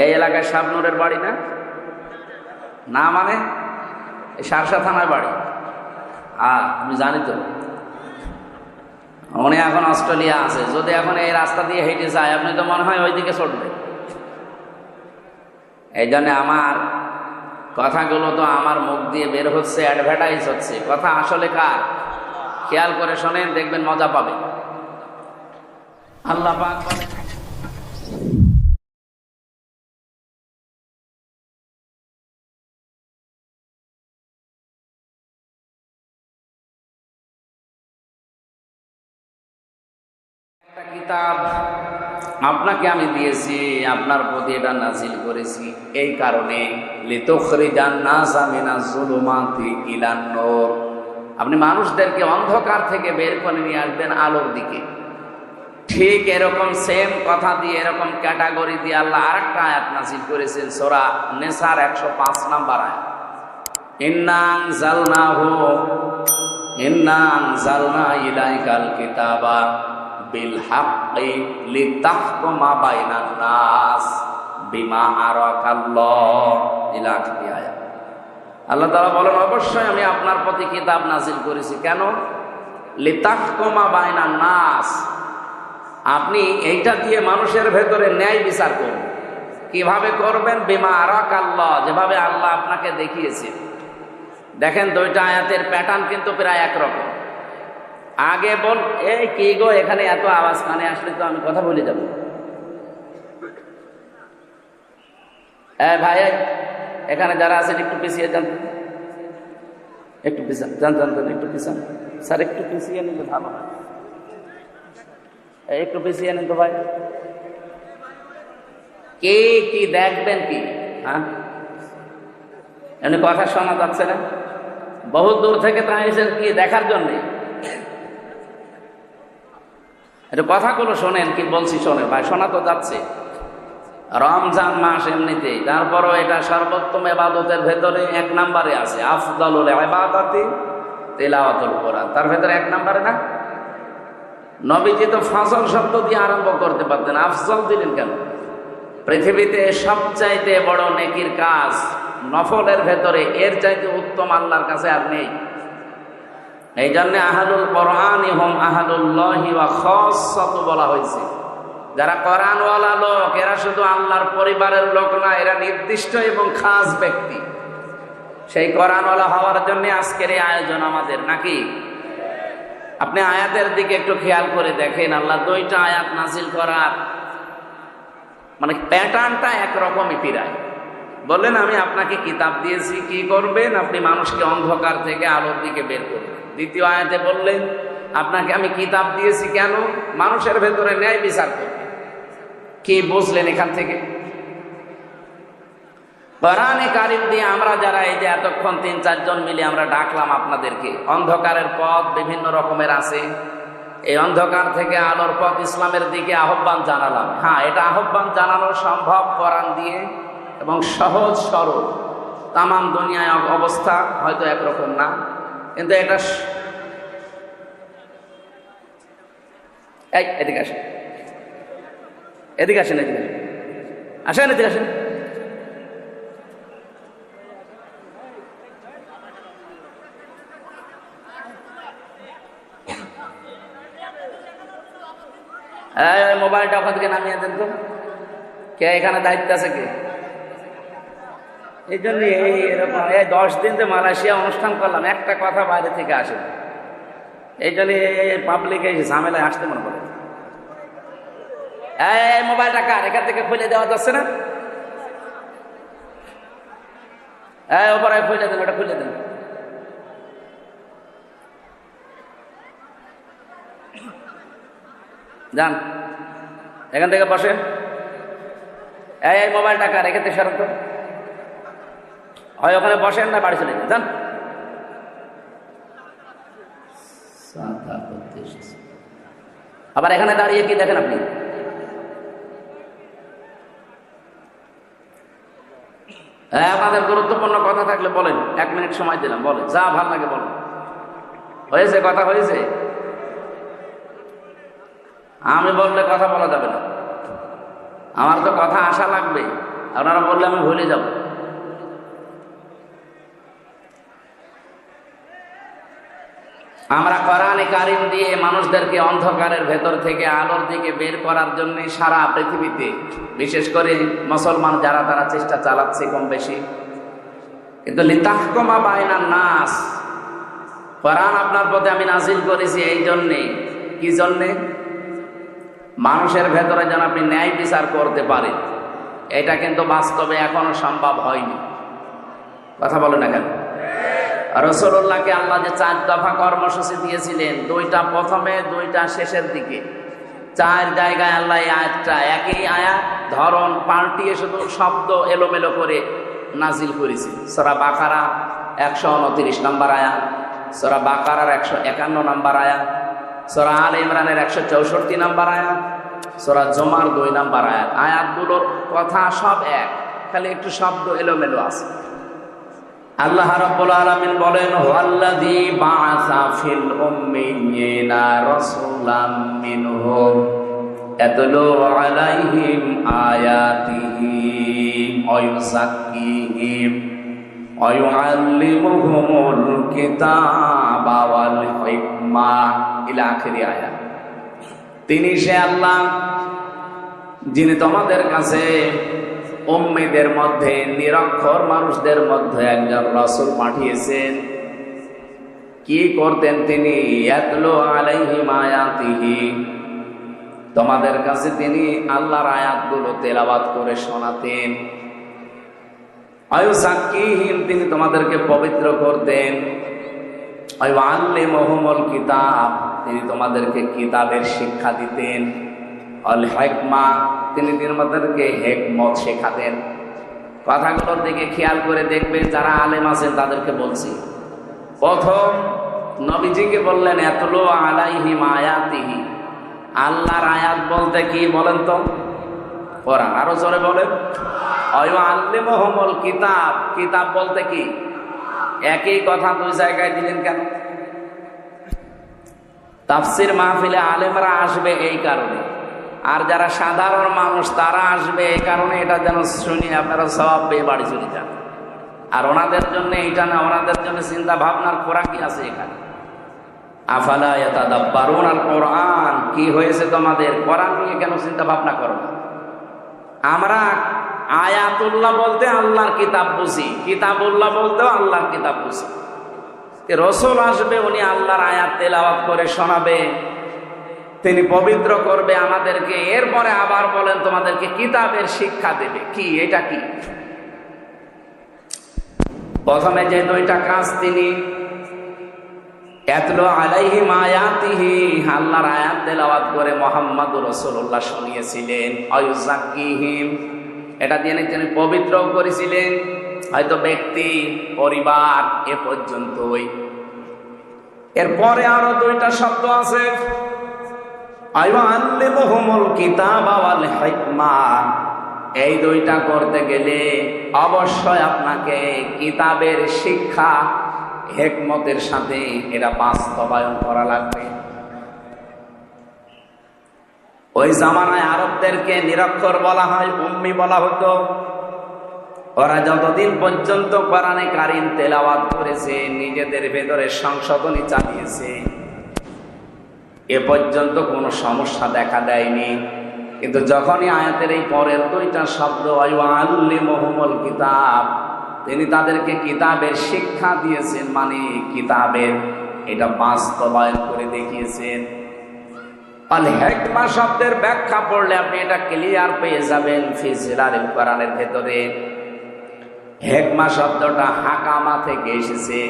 এই এলাকায় শাবনুরের বাড়ি না? না মানে? সারসা থানার বাড়ি। হ্যাঁ আমি জানি তো। উনি এখন অস্ট্রেলিয়া আছে। যদি এখন এই রাস্তা দিয়ে হেঁটে যায়, আপনি তো মনে হয় ওইদিকে চড়বেন। এই জন্য আমার কথাগুলো তো আমার মুখ দিয়ে বের হচ্ছে অ্যাডভার্টাইজ হচ্ছে। কথা আসলে কার? খেয়াল করে শোনেন, দেখবেন মজা পাবে আল্লাহ পাক একটা কিতাব আপনাকে আমি দিয়েছি, আপনার প্রতি এটা নাজিল করেছি। এই কারণে আপনি মানুষদেরকে অন্ধকার থেকে বের করে নিয়ে আসবেন আলোর দিকে। ঠিক এরকম সেম কথা দিয়ে, এরকম ক্যাটাগরি দিয়ে আল্লাহ আরেকটা আয়াত নাজিল করেছেন, সোরা নেশার একশো পাঁচ নাম্বার আয়াত। ইন্নাং জালনাহু ইন্নাং জালনা ইলাইকাল কিতাবা। বিল হাক্কি লিতাহকুমা বাইনান নাস বিমা আরাকাল্লাহ ইলা আখিরি আয়াত আল্লাহ তাআলা বলেন, অবশ্যই আমি আপনার প্রতি কিতাব নাজিল করেছি। কেন? লিতাহকুমা বাইনান নাস। আপনি এইটা দিয়ে মানুষের ভেতরে ন্যায় বিচার করুন। কীভাবে করবেন? বিমা আরাক আল্লাহ যেভাবে আল্লাহ আপনাকে দেখিয়েছে। দেখেন, দুইটা আয়াতের প্যাটার্ন কিন্তু প্রায় একরকম। আগে বল এই কি গো, এখানে এত আওয়াজ, কানে আসলে তো আমি কথা বলে যাব। ভাই এখানে যারা আছেন, একটু পিছিয়ে যান। একটু পিছান, যান যান একটু পিছান। স্যার, একটু পিছিয়ে নিলে ভালো হয়। একটু পিছিয়ে নিন তো, ভাই। কে কি দেখবেন কি? হ্যাঁ? এমনি কথা শোনা যাচ্ছে না? বহু দূর থেকে তাই এসেছেন কি দেখার জন্য? একটু কথাগুলো শোনেন কি বলছি শোনেন। ভাই, শোনা তো যাচ্ছে। রমজান মাস এমনিতেই। তারপরও এটা সর্বোত্তম এবাদতের ভেতরে এক নম্বরে আছে। আফদালুল এবাদতি তেলাওয়াতুল কোরআন। তার ভেতরে এক নম্বরে না? নবীজি তো ফসল শব্দ দিয়ে আরম্ভ করতে পারতেন। আফজল দিলেন কেন? পৃথিবীতে সবচাইতে বড় নেকির কাজ নফলের ভেতরে। এর চাইতে উত্তম আল্লাহর কাছে আর নেই। এই জন্য আহাদুল কোরআন হোম আহাদুল্লাহি ওয়া খসত বলা হয়েছে। যারা কোরআনওয়ালা লোক, এরা শুধু আল্লাহর পরিবারের লোক না, এরা নির্দিষ্ট এবং খাস ব্যক্তি। সেই কোরআনওয়ালা হওয়ার জন্য আজকের এই আয়োজন আমাদের, নাকি? আপনি আয়াতের দিকে একটু খেয়াল করে দেখেন, আল্লাহ দুইটা আয়াত নাজিল করার মানে প্যাটার্নটা একরকমই পিরায়। বললেন, আমি আপনাকে কিতাব দিয়েছি, কি করবেন? আপনি মানুষকে অন্ধকার থেকে আলোর দিকে বের করবেন দ্বিতীয় আয়াতে বললেন, আপনাকে আমি কিতাব দিয়েছি কেন? মানুষের ভেতরে ন্যায় বিচার করবেন কি বুঝলেন এখান থেকে? দিয়ে আমরা যারা এই যে এতক্ষণ তিন, চারজন মিলে আমরা ডাকলাম আপনাদেরকে, অন্ধকারের পথ বিভিন্ন রকমের আছে। এই অন্ধকার থেকে আলোর পথ ইসলামের দিকে আহ্বান জানালাম। হ্যাঁ এটা আহ্বান জানানো সম্ভব কোরআন দিয়ে এবং সহজ সরল। তামাম দুনিয়ায় অব- অবস্থা হয়তো একরকম না। কিন্তু এটা এদিকে আসেন এদিকে আসেন এদিকে আসেন এদিকে আসেন মোবাইলটা ওখান থেকে নামিয়ে দেন তো কে এখানে দায়িত্ব আছে কে এই জন্য এই এরকম। এই দশ দিন তো মালয়েশিয়া অনুষ্ঠান করলাম, একটা কথা বাইরে থেকে আসে এই জন্য পাবলিক এই ঝামেলায় আসতে মনে করে। এই এই মোবাইলটা কার? এখান থেকে খুলে দেওয়া যাচ্ছে না? এই ওপরে খুলে দেন, ওটা খুলে দেন। যান, এখান থেকে বসেন। এই এই মোবাইলটা কার? এখান থেকে সরান তো। হয় ওখানে বসেন না বাড়ি চলে যান। আবার এখানে দাঁড়িয়ে কি দেখেন আপনি? হ্যাঁ আপনাদের গুরুত্বপূর্ণ কথা থাকলে বলেন। এক মিনিট সময় দিলাম বলেন। যা ভালো লাগে বলেন। হয়েছে কথা হয়েছে। আমি বললে কথা বলা যাবে না। আমার তো কথা আশা লাগবে। আপনারা বললে আমি ভুলে যাব। আমরা কোরআনে কারিম দিয়ে মানুষদেরকে অন্ধকারের ভেতর থেকে আলোর দিকে বের করার জন্য সারা পৃথিবীতে, বিশেষ করে মুসলমান যারা তারা চেষ্টা চালাচ্ছে কম বেশি। কিন্তু লিতাহকমা বায়না নাস। কোরআন আপনার পথে আমি নাজিল করেছি এই জন্যে। কি জন্যে? মানুষের ভেতরে যেন আপনি ন্যায় বিচার করতে পারেন। এটা কিন্তু বাস্তবে এখনও সম্ভব হয়নি। কথা বলে না কেন? রসুল্লাহকে আল্লাহ যে চার দফা কর্মসূচি দিয়েছিলেন, দুইটা প্রথমে, দুইটা শেষের দিকে। চার জায়গায় আল্লাহ এই আয়াতটা, একই আয়াত, ধরন পাল্টিয়ে শুধু শব্দ এলোমেলো করে নাজিল করেছে। সরা বাকারা একশো উনত্রিশ নম্বর আয়াত, সরা বাকারার একশো একান্ন নম্বর আয়াত, সরা আল ইমরানের একশো চৌষট্টি নম্বর আয়াত, সরা জমার দুই নম্বর আয়াত। আয়াতগুলোর কথা সব এক, খালি একটু শব্দ এলোমেলো আছে। আল্লাহ রাব্বুল আলামিন বলেন, হুয়াল্লাযী বাআসা ফিল উম্মিয়িনা রাসূলাম মিনহুম ইয়াতলু আলাইহিম আয়াতিহি ওয়া ইউযাক্কিহিম ওয়া ইউআল্লিমুহুমুল কিতাবা ওয়াল হিকমা ইলা আখিরি আয়াত। তিনি সে আল্লাহ যিনি তোমাদের কাছে উম্মিদের মধ্যে নিরক্ষর মানুষদের মধ্যে একজন রসুল পাঠিয়েছেন। কি করতেন তিনি? তোমাদের কাছে তিনি আল্লাহর আয়াতগুলো তেলাবাদ করে শোনাতেন। অয়ুসাক্কিহীন তিনি তোমাদেরকে পবিত্র করতেন। অয়ু আল্লে মহমল কিতাব, তিনি তোমাদেরকে কিতাবের শিক্ষা দিতেন। অল হেকমা, তিনি তোমাদেরকে হেকমত শেখাতেন। কথাগুলোর দিকে খেয়াল করে দেখবে যারা আলেম আছেন তাদেরকে বলছি। প্রথম, নবীজিকে বললেন, এতলো আলাইহি মায়াতিহি আল্লাহর আয়াত বলতে কি বলেন তো? কোরআন। আরও জোরে বলেন। অয় আল্লে মহমল কিতাব। কিতাব বলতে কি? একই কথা দুই জায়গায় দিলেন কেন? তাফসির মাহফিলে আলেমরা আসবে এই কারণে। আর যারা সাধারণ মানুষ, তারা আসবে এই কারণে এটা যেন শুনি, আপনারা সবাব পেয়ে বাড়ি চলে যান। আর ওনাদের জন্য এইটা না, ওনাদের জন্য চিন্তা ভাবনার খোরাকি আছে এখানে। আফালা ইয়াতাদাব্বারুন আল কোরআন কি হয়েছে তোমাদের? কোরআন নিয়ে কেন চিন্তা ভাবনা করো আমরা আয়াতুল্লাহ বলতে আল্লাহর কিতাব বুঝি, কিতাবুল্লাহ বলতেও আল্লাহর কিতাব বুঝি। রসুল আসবে, উনি আল্লাহর আয়াত তেলাওয়াত করে শোনাবে। তিনি পবিত্র করবে আমাদেরকে। এরপরে আবার বলেন, তোমাদেরকে কিতাবের শিক্ষা দেবে। কি, এটা কি? প্রথমে যে দুইটা কাজ তিনি আলাইহি মায়াতিহি আল্লাহর আয়াত করে মোহাম্মদ রসুল্লাহ শুনিয়েছিলেন। এটা দিয়ে তিনি পবিত্র করেছিলেন। হয়তো ব্যক্তি, পরিবার এ পর্যন্তই। এরপরে আরও দুইটা শব্দ আছে। এই দুইটা করতে গেলে অবশ্যই আপনাকে কিতাবের শিক্ষা, হেকমতের সাথে এটা বাস্তবায়ন করা লাগবে। ওই জামানায় আরবদেরকে নিরক্ষর বলা হয়, উম্মি বলা হতো। ওরা যতদিন পর্যন্ত কোরআনে কারিম তেলাওয়াত করেছে, নিজেদের ভেতরে সংশোধনী চালিয়েছে। এ পর্যন্ত কোনো সমস্যা দেখা দেয়নি। কিন্তু যখনই আয়াতের এই পরের দুইটা শব্দ আল্লি মহমল কিতাব তিনি তাদেরকে কিতাবের শিক্ষা দিয়েছেন মানে কিতাবের এটা বাস্তবায়ন করে দেখিয়েছেন। হেকমা শব্দের ব্যাখ্যা পড়লে আপনি এটা ক্লিয়ার পেয়ে যাবেন ফিজিলার ভেতরে। হেকমা শব্দটা হাকামা থেকে এসেছে।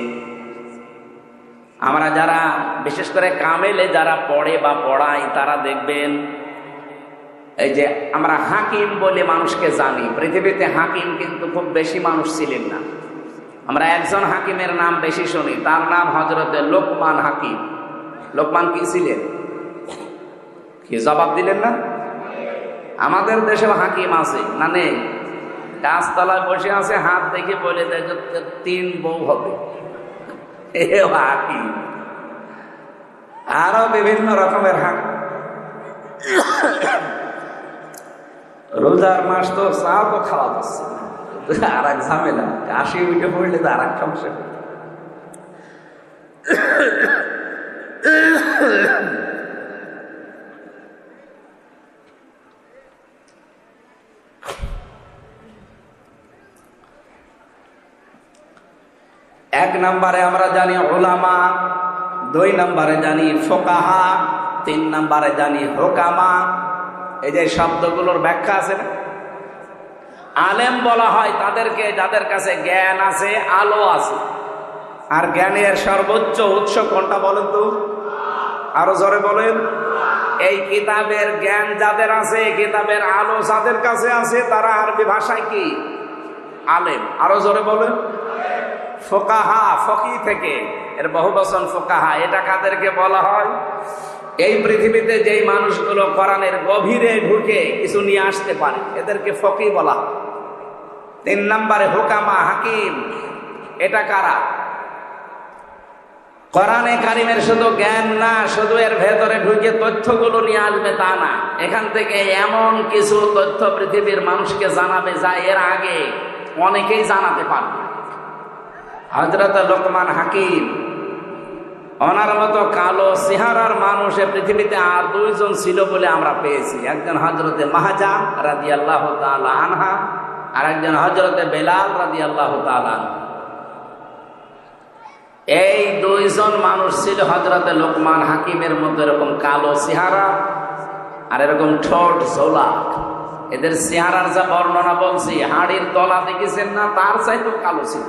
আমরা যারা, বিশেষ করে কামেলে যারা পড়ে বা পড়াই তারা দেখবেন, এই যে আমরা হাকিম বলে মানুষকে জানি। পৃথিবীতে হাকিম কিন্তু খুব বেশি মানুষ ছিলেন না। আমরা একজন হাকিমের নাম বেশি শুনি। তার নাম হজরতে লোকমান হাকিম। লোকমান কি ছিলেন? কি জবাব দিলেন না? আমাদের দেশেও হাকিম আছে, না নেই? গাছতলায় বসে আছে, হাত দেখে বলে দেয় তিন বউ হবে। আরও বিভিন্ন রকমের হাক। রোজার মাস তো সাপ ও খাওয়া যাচ্ছে। আর এক ঝামেলা। কাশি উঠে পড়লে তো আর এক সমস্যা এক নম্বরে আমরা জানি ওলামা দুই নম্বরে জানি ফোকাহা, তিন নম্বরে জানি হোকামা। এই যে শব্দগুলোর ব্যাখ্যা আছে না? আলেম বলা হয় তাদেরকে যাদের কাছে জ্ঞান আছে, আলো আছে। আর জ্ঞানের সর্বোচ্চ উৎস কোনটা বলেন তো? আরও জোরে বলেন। এই কিতাবের জ্ঞান যাদের আছে কিতাবের আলো যাদের কাছে আছে, তারা আরবি ভাষায় কি? আলেম। আরও জোরে বলেন। ফোকাহা, ফকি থেকে। এর বহু বচন ফোকাহা। এটা কাদেরকে বলা হয়? এই পৃথিবীতে যেই মানুষগুলো কোরআনের গভীরে ঢুকে কিছু নিয়ে আসতে পারে, এদেরকে ফকি বলা হয়। তিন নম্বরে হুকামা, হাকিম। এটা কারা? কোরআনে কারিমের শুধু জ্ঞান না, শুধু এর ভেতরে ঢুকে তথ্যগুলো নিয়ে আসবে তা না। এখান থেকে এমন কিছু তথ্য পৃথিবীর মানুষকে জানাবে যা এর আগে অনেকেই জানাতে পারবে হজরত লোকমান হাকিম, ওনার মতো কালো সিহারার মানুষ পৃথিবীতে আর দুইজন ছিল বলে আমরা পেয়েছি। একজন হজরতে মাহাজা রাদি আল্লাহ আনহা আর একজন হজরতে বেলাল রাদি আল্লাহ এই দুইজন মানুষ ছিল হজরতে লোকমান হাকিমের মতো এরকম কালো সিহারা আর এরকম ঠোঁট ঝোলা এদের সিহারার যা বর্ণনা বলছি, হাড়ির তলা দেখেছেন না? তার চাইতেও কালো ছিল।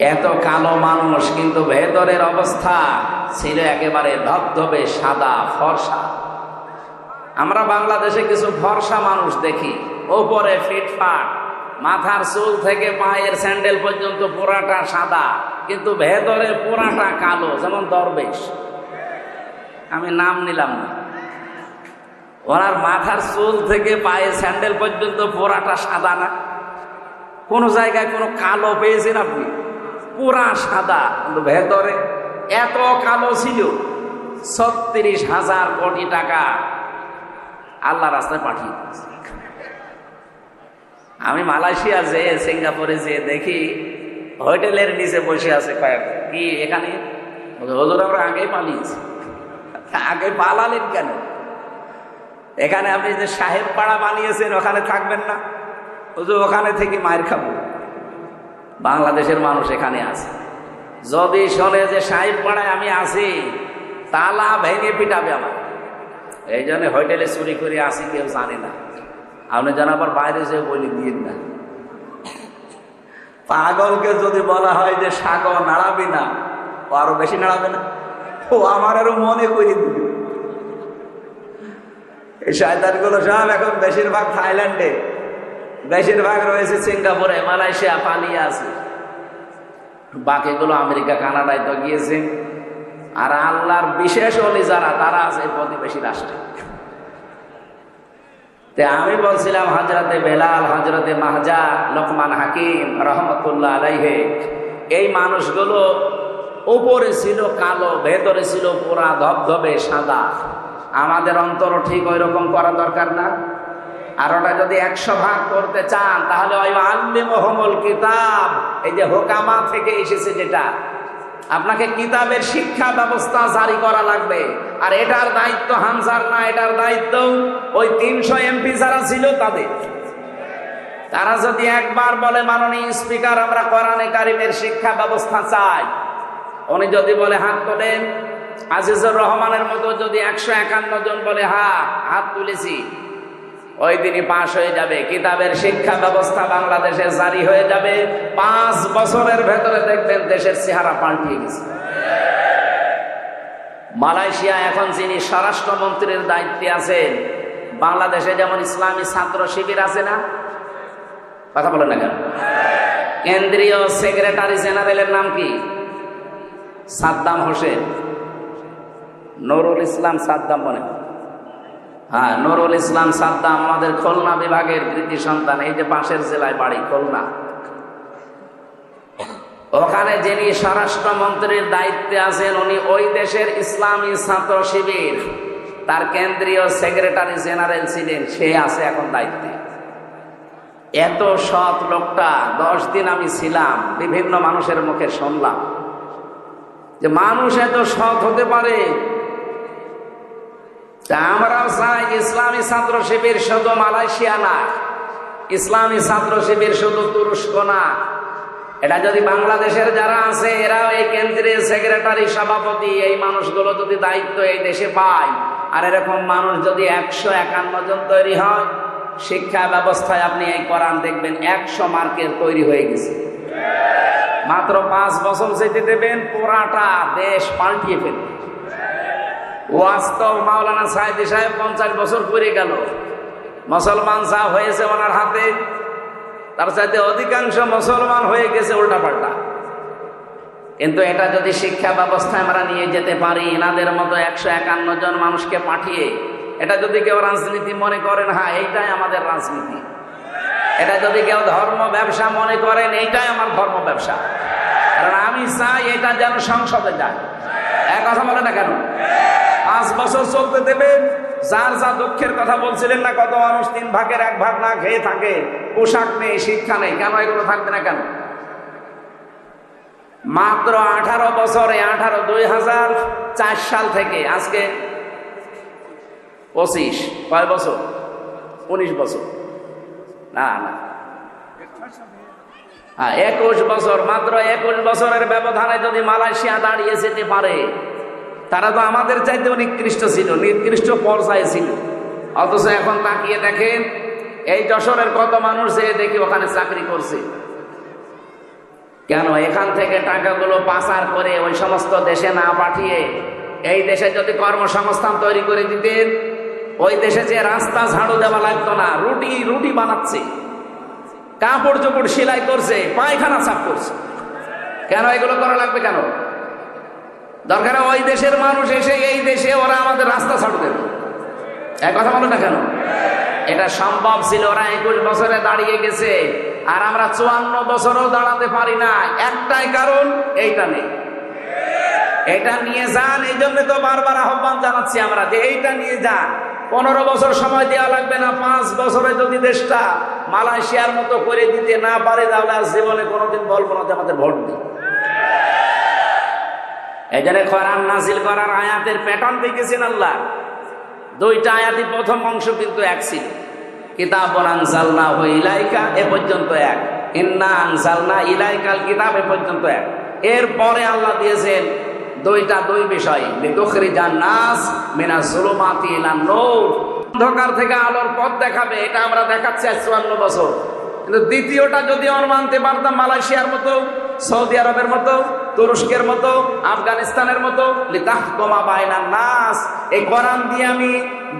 এত কালো মানুষ, কিন্তু ভেতরের অবস্থা ছিল একেবারে ধবধবে সাদা ফর্সা। আমরা বাংলাদেশে কিছু ফর্সা মানুষ দেখি, ওপরে ফিটফাট মাথার চুল থেকে পায়ের স্যান্ডেল পর্যন্ত পুরাটা সাদা, কিন্তু ভেতরে পুরাটা কালো, যেমন দরবেশ। আমি নাম নিলাম না। ওনার মাথার চুল থেকে পায়ের স্যান্ডেল পর্যন্ত পুরাটা সাদা না। কোনো জায়গায় কোনো কালো পেয়েছেন আপনি? পুরা সাদা ভেতরে এত কালো ছিল, ছত্রিশ হাজার কোটি টাকা আল্লাহ রাস্তায় পাঠিয়ে আমি মালয়েশিয়া যে, সিঙ্গাপুরে যে দেখি, হোটেলের নিচে বসে আছে কয়েক, কি এখানে? হজুর, আমরা আগেই পালিয়েছি। আগে পালালেন কেন? এখানে আপনি যে সাহেব পাড়া বানিয়েছেন, ওখানে থাকবেন না। ওখানে থেকে মায়ের খাব। বাংলাদেশের মানুষ এখানে আছে। যদি শোনে যে সাহেব পাড়ায় আমি আছি, তালা ভেঙে পিটাবে আমার এই জন্য হোটেলে চুরি করে আসি কেউ জানে না। আপনি যেন আবার বাইরে যে বলি দিন না। পাগলকে যদি বলা হয় যে সাগর নাড়াবি না, ও আরও বেশি নাড়াবে না। ও আমার আরও মনে করে দিবে। এই শয়তানগুলো সব এখন বেশিরভাগ থাইল্যান্ডে। বেশিরভাগ রয়েছে সিঙ্গাপুরে, মালয়েশিয়া, পালিয়ে আছে। বাকিগুলো আমেরিকা, কানাডায় তো গিয়েছে। আর আল্লাহর বিশেষ অলি যারা, তারা আছে প্রতিবেশী রাষ্ট্রে। তে আমি বলছিলাম হজরতে বেলাল হজরতে মাহজা, লোকমান হাকিম রহমতুল্লাহ আলাইহে, এই মানুষগুলো উপরে ছিল কালো, ভেতরে ছিল পুরা ধবধবে সাদা। আমাদের অন্তর ঠিক ওই রকম করা দরকার না। আর ওটা যদি একশো ভাগ করতে চান, তাহলে ওই আল্লি মোহাম্মল কিতাব, এই যে হোকামা থেকে এসেছে যেটা, আপনাকে কিতাবের শিক্ষা ব্যবস্থা জারি করা লাগবে। আর এটার দায়িত্ব হামসার না, এটার দায়িত্ব ওই তিনশো এমপি যারা ছিল তাদের। তারা যদি একবার বলে, মাননীয় স্পিকার, আমরা কোরআনে কারিমের শিক্ষা ব্যবস্থা চাই। উনি যদি বলে, হাত তোলেন। আজিজুর রহমানের মতো যদি একশো একান্ন জন বলে হা হাত তুলেছি। ওই দিনই পাশ হয়ে যাবে। কিতাবের শিক্ষা ব্যবস্থা বাংলাদেশে জারি হয়ে যাবে। পাঁচ বছরের ভেতরে দেখবেন দেশের চেহারা পাল্টিয়ে গেছে। মালয়েশিয়া এখন যিনি স্বরাষ্ট্রমন্ত্রীর দায়িত্বে আছেন, বাংলাদেশে যেমন ইসলামী ছাত্র শিবির আছে না? কথা বলেন না কেন? কেন্দ্রীয় সেক্রেটারি জেনারেলের নাম কি? সাদ্দাম হোসেন। নুরুল ইসলাম সাদ্দাম মনে হয় হ্যাঁ নুরুল ইসলাম সাদ্দাম আমাদের খুলনা বিভাগের কৃতি সন্তান, এই যে পাশের জেলায় বাড়ি, খুলনা। ওখানে যিনি স্বরাষ্ট্রমন্ত্রীর দায়িত্বে আছেন, উনি ওই দেশের ইসলামী ছাত্র শিবির। তার কেন্দ্রীয় সেক্রেটারি জেনারেল ছিলেন, সে আছে এখন দায়িত্বে। এত সৎ লোকটা, দশ দিন আমি ছিলাম, বিভিন্ন মানুষের মুখে শুনলাম। যে মানুষ এত সৎ হতে পারে আমরাও চাই ইসলামী ছাত্র শিবির শুধু মালয়েশিয়া না। ইসলামী ছাত্র শিবির শুধু তুরস্ক না। এটা যদি বাংলাদেশের যারা আছে, এরাও এই কেন্দ্রের সেক্রেটারি, সভাপতি, এই মানুষগুলো যদি দায়িত্ব এই দেশে পায়, আর এরকম মানুষ যদি একশো একান্ন জন তৈরি হয়, শিক্ষা ব্যবস্থায় আপনি এই কোরআন দেখবেন একশো মার্কের তৈরি হয়ে গেছে। মাত্র পাঁচ বছর যেতে দেবেন, পুরাটা দেশ পাল্টিয়ে ফেলবে। ওয়াস্তব মাওলানা সাহেদি সাহেব পঞ্চাশ বছর পরে গেল। মুসলমান যা হয়েছে ওনার হাতে, তার সাথে অধিকাংশ মুসলমান হয়ে গেছে উল্টাপাল্টা। কিন্তু এটা যদি শিক্ষা ব্যবস্থায় আমরা নিয়ে যেতে পারি, এনাদের মতো একশো একান্ন জন মানুষকে পাঠিয়ে, এটা যদি কেউ রাজনীতি মনে করেন হ্যাঁ এইটাই আমাদের রাজনীতি। এটা যদি কেউ ধর্ম ব্যবসা মনে করেন, এইটাই আমার ধর্ম ব্যবসা। কারণ আমি চাই এটা যেন সংসদে যায়। এক কথা বলে না কেন? পাঁচ বছর চলতে দেবেন যার যা দুঃখের কথা বলছিলেন না, কত মানুষ তিন ভাগের এক ভাগ না খেয়ে থাকে। পোশাক নেই, শিক্ষা নেই, কেন এগুলো থাকবে না কেন? মাত্র আঠারো বছরে, আঠারো, দুই হাজার চার সাল থেকে, আজকে পঁচিশ, কয় বছর? উনিশ বছর। না না। হ্যাঁ একুশ বছর, মাত্র একুশ বছরের ব্যবধানে যদি মালয়েশিয়া দাঁড়িয়ে যেতে পারে তারা তো আমাদের চাইতে নিকৃষ্ট ছিল, নিকৃষ্ট পর্যায়ে ছিল। অথচ এখন তাকিয়ে দেখেন, এই যশোরের কত মানুষ যে দেখি ওখানে চাকরি করছে। কেন এখান থেকে টাকাগুলো পাচার করে ওই সমস্ত দেশে না পাঠিয়ে, এই দেশে যদি কর্মসংস্থান তৈরি করে দিতেন, ওই দেশে যে রাস্তা ঝাড়ু দেওয়া লাগতো না, রুটি রুটি বানাচ্ছে। কাপড় চোপড় সেলাই করছে, পায়খানা সাফ করছে। কেন এগুলো করা লাগবে কেন? দরকার ওই দেশের মানুষ এসে এই দেশে ওরা আমাদের রাস্তা ছাড়ু দেবে। এক কথা বলো না কেন? এটা সম্ভব ছিল ওরা একুশ বছরে দাঁড়িয়ে গেছে, আর আমরা চুয়ান্ন বছরও দাঁড়াতে পারি না। একটাই কারণ, এইটা নেই। এটা নিয়ে যান, এই জন্য তো বারবার আহ্বান জানাচ্ছি আমরা যে এইটা নিয়ে যান। পনেরো বছর সময় দেওয়া লাগবে না, পাঁচ বছরে যদি দেশটা মালয়েশিয়ার মতো করে দিতে না পারে, তাহলে আর জীবনে কোনোদিন বলব না যে আমাদের ভোট দিই এই জন্য কোরআন নাজিল করার আয়াতের প্যাটার্ন দেখেছেন আল্লাহ? দুইটা আয়াতই প্রথম অংশ কিন্তু এক ছিল। কিতাব আনসালনা ও ইলাইকা, এ পর্যন্ত এক। ইন্না আনসালনা ইলাইকাল কিতাব, এ পর্যন্ত এক। এরপরে আল্লাহ দিয়েছেন দুইটা দুই বিষয়। নাস মিনা জুলুমাতি ইলা নূর। অন্ধকার থেকে আলোর পথ দেখাবে, এটা আমরা দেখাচ্ছি আজ চুয়ান্ন বছর। কিন্তু দ্বিতীয়টা যদি আমরা মানতে পারতাম, মালয়েশিয়ার মতো, সৌদি আরবের মতো তুরস্কের মতো, আফগানিস্তানের মতো, লিতাহকমা বায়না নাস। এই কোরআন দিয়ে আমি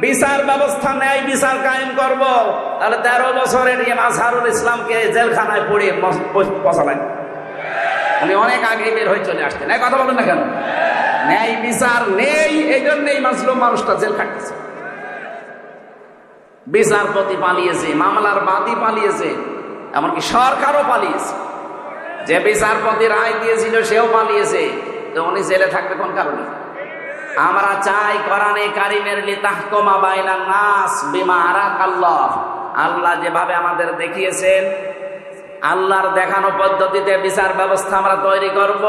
বিচার ব্যবস্থা, ন্যায় বিচার কায়েম করব। তাহলে তেরো বছরের ইয়ে আজহারুল ইসলামকে জেলখানায় পড়িয়ে পচালেন। উনি অনেক আগে বের হয়ে চলে আসতেন এই কথা বলেন না কেন? ন্যায় বিচার নেই এই জন্যই মাসলুম মানুষটা জেল খাটতেছে। বিচারপতি পালিয়েছে, মামলার বাদী পালিয়েছে, এমনকি সরকারও পালিয়েছে। যে বিচারপতি রায় দিয়েছিল, সেও পালিয়েছে। তো উনি জেলে থাকবে কোন কারণে? আমরা চাই কোরআনে কারিমের নাস আল্লাহ যেভাবে আমাদের দেখিয়েছেন, আল্লাহর দেখানো পদ্ধতিতে বিচার ব্যবস্থা আমরা তৈরি করব।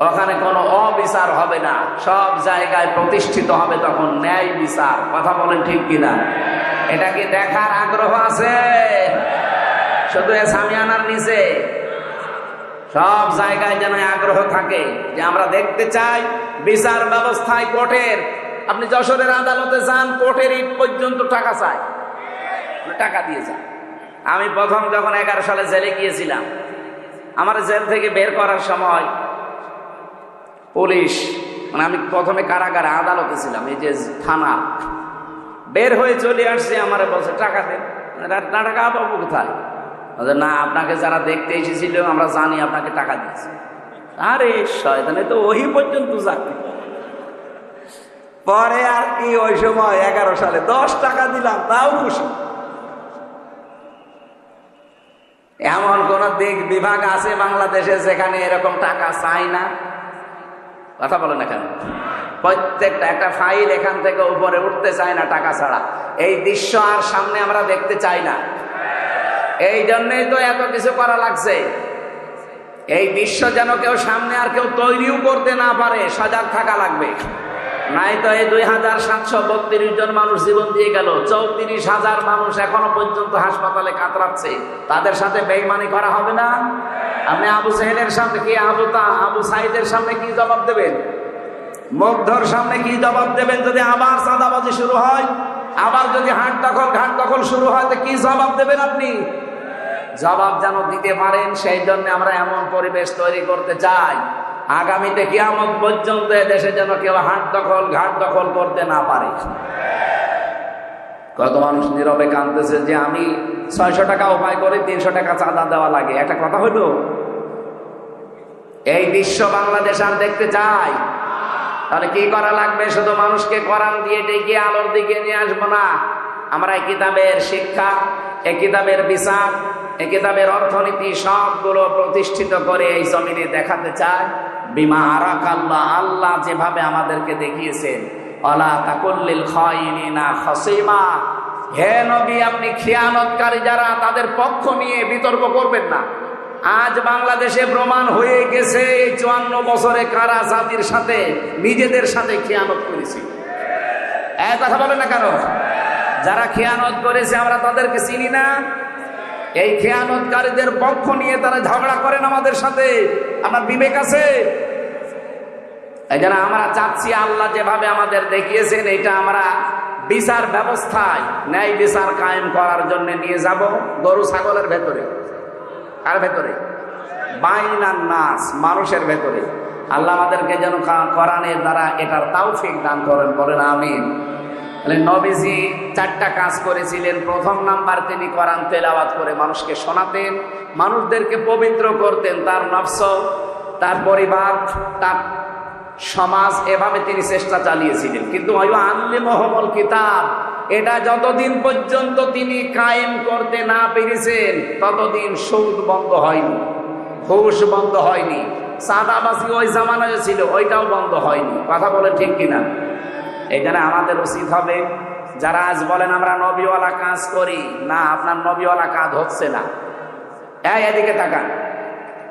ওখানে কোনো অবিচার হবে না। সব জায়গায় প্রতিষ্ঠিত হবে তখন ন্যায় বিচার। কথা বলেন ঠিক কিনা? এটা কি দেখার আগ্রহ আছে? শুধু এ সামিয়ানার নিচে। সব জায়গায় যেন আগ্রহ থাকে যে আমরা দেখতে চাই বিচার ব্যবস্থায় কোর্টের। আপনি যশোরের আদালতে যান, কোর্টের ইট পর্যন্ত টাকা চায়। টাকা দিয়ে যান আমি প্রথম যখন এগারো সালে জেলে গিয়েছিলাম, আমার জেল থেকে বের করার সময় পুলিশ মানে আমি প্রথমে কারাগারে আদালতে ছিলাম, এই যে থানা। বের হয়ে চলে আসছে, আমার বলছে, টাকা দেন টাকা পাবো কোথায়? না, আপনাকে যারা দেখতে এসেছিল, আমরা জানি আপনাকে টাকা দিয়েছি। আরে, শয়তানে তো ওই পর্যন্ত চাকরি পরে আর কি, ওই সময় এগারো সালে দশ টাকা দিলাম, তাও খুশি। এমন কোন দিক, বিভাগ আছে বাংলাদেশে যেখানে এরকম টাকা চাই না? কথা বলে না কেন? প্রত্যেকটা, একটা ফাইল এখান থেকে উপরে উঠতে চায় না টাকা ছাড়া। এই দৃশ্য আর সামনে আমরা দেখতে চাই না। এই জন্যই তো এত কিছু করা লাগছে। এই বিশ্ব যেন কেউ সামনে আর কেউ তৈরিও করতে না পারে, সজাগ থাকা লাগবে। নাই তো এই দুই হাজার সাতশো বত্রিশ জন মানুষ জীবন দিয়ে গেল, চৌত্রিশ হাজার মানুষ এখনও পর্যন্ত হাসপাতালে কাতরাচ্ছে। তাদের সাথে বেইমানি করা হবে না? আপনি আবু সাহেলের সামনে কি আবু তা আবু সাইদের সামনে কি জবাব দেবেন? মুগ্ধর সামনে কি জবাব দেবেন যদি আবার চাঁদাবাজি শুরু হয়? আবার যদি হাট দখল ঘাট দখল শুরু হয়, তো কি জবাব দেবেন আপনি? জবাব যেন দিতে পারেন সেই জন্য আমরা এমন পরিবেশ তৈরি করতে চাই। আগামীতে কিয়ামত পর্যন্ত দেশে যেন কেউ হাট দখল, ঘাট দখল করতে না পারে। কত মানুষ নীরবে কাঁদতেছে যে আমি ছয়শো টাকা উপায় করে তিনশো টাকা চাঁদা দেওয়া লাগে। একটা কথা হইল এই দৃশ্য বাংলাদেশ আর দেখতে চাই। তাহলে কি করা লাগবে? শুধু মানুষকে কোরআন দিয়ে ডেকে আলোর দিকে নিয়ে আসব না। আমরা এই কিতাবের শিক্ষা, এই কিতাবের বিচার এই কিতাবের অর্থনীতি সবগুলো প্রতিষ্ঠিত করে এই জমিনে দেখাতে চায়। বিমা আরাক আল্লাহ আল্লাহ যেভাবে আমাদেরকে দেখিয়েছেন। অলা তাকুল্লিল খাইনিনা খসিমা। হে নবী, আপনি খেয়ানতকারী যারা, তাদের পক্ষ নিয়ে বিতর্ক করবেন না। আজ বাংলাদেশে প্রমাণ হয়ে গেছে, এই চুয়ান্ন বছরে কারা জাতির সাথে, নিজেদের সাথে খেয়ানত করেছি। এক কথা বলে না কেন? যারা খেয়ানত করেছে, আমরা তাদেরকে চিনি না। এই খেয়ানতকারীদের পক্ষ নিয়ে তারা ঝগড়া করেন আমাদের সাথে। আমার বিবেক আছে? এই জন্য আমরা চাচ্ছি আল্লাহ যেভাবে আমাদের দেখিয়েছেন, এটা আমরা বিচার ব্যবস্থায়, ন্যায় বিচার কায়েম করার জন্য নিয়ে যাব গরু ছাগলের ভেতরে। কার ভেতরে? বাইনান নাস, মানুষের ভেতরে। আল্লাহ আমাদেরকে যেন কোরআনের দ্বারা এটার তাওফিক দান করেন করেন আমিন। নবীজি চারটা কাজ করেছিলেন। প্রথম নাম্বার তিনি কোরআন তেলাওয়াত করে মানুষকে শোনাতেন, মানুষদেরকে পবিত্র করতেন তার নফস, তার পরিবার, তার সমাজ, এভাবে তিনি চেষ্টা চালিয়েছিলেন। কিন্তু আনলে মহমল কিতাব, এটা যতদিন পর্যন্ত তিনি কায়েম করতে না পেরেছেন, ততদিন সৌদ বন্ধ হয়নি ঘুষ বন্ধ হয়নি সাদাবাসী ওই জামানায় ছিল, ওইটাও বন্ধ হয়নি। কথা বলে ঠিক কিনা? জন্য আমাদের উচিত হবে, যারা আজ বলেন আমরা নবীওয়ালা কাজ করি, না, আপনার নবীওয়ালা কাজ হচ্ছে না। এই, এদিকে তাকান।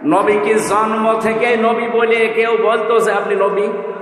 নবীকে জন্ম থেকে নবী বলে কেউ বলতো যে আপনি নবী?